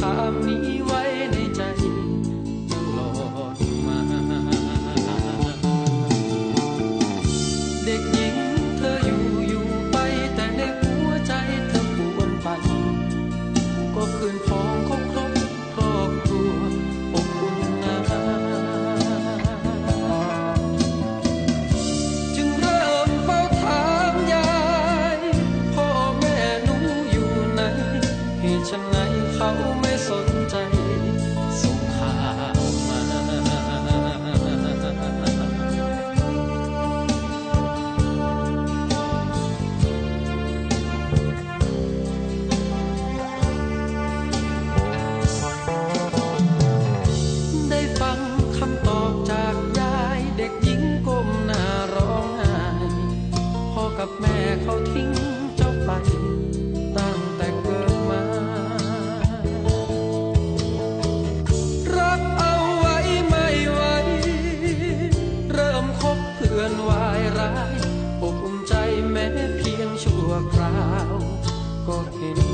ภาพนี้ไว้ เขาไม่สนใจ ลือนวายร้ายอบอุ่นใจแม้เพียงชั่วคราว ก็เห็น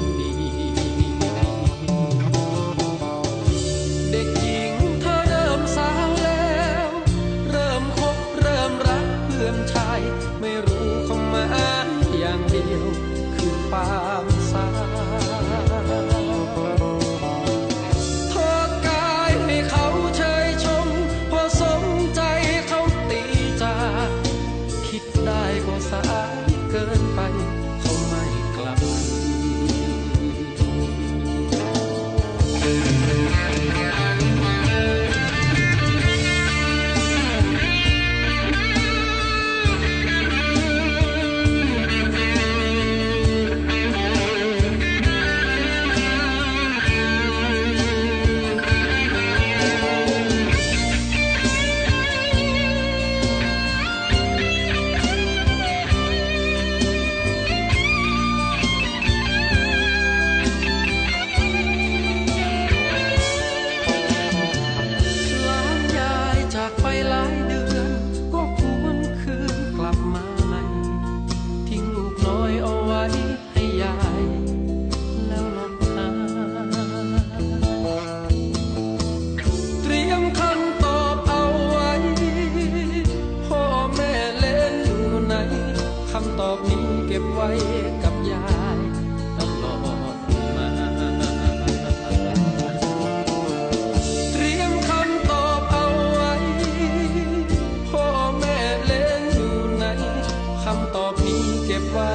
ำตอบนี้เก็บไว้กับยายตลอดมา เตรียมคำตอบเอาไว้ พ่อแม่เล่นอยู่ไหนคำตอบนี้เก็บไว้